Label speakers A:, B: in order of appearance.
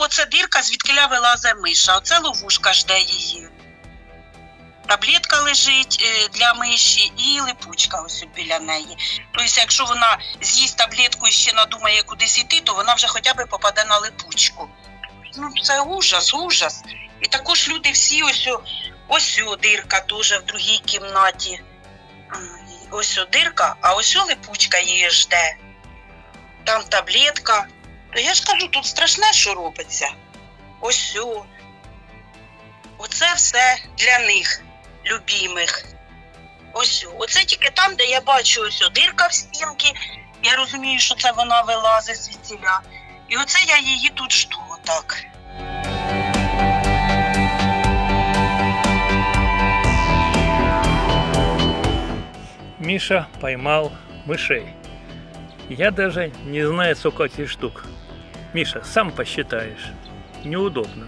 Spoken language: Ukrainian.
A: оце дирка, звідкиля вилазить миша. Оце ловушка жде її. Таблетка лежить е, для миші і липучка ось біля неї. Тобто, якщо вона з'їсть таблетку і ще надумає кудись йти, то вона вже хоча б попаде на липучку. Ну, це ужас, ужас. І також люди всі ось, ось дирка теж в другій кімнаті. Ось дирка, а ось о липучка її жде. Там таблетка. То я ж кажу, тут страшне, що робиться. Ось о. Оце все для них, любимих. Ось. Оце тільки там, де я бачу ось о в стінки. Я розумію, що це вона вилазить звідсіля. І оце я її тут жду отак.
B: Миша поймал мышей. Я даже не знаю, сколько этих штук. Миша, сам посчитаешь. Неудобно.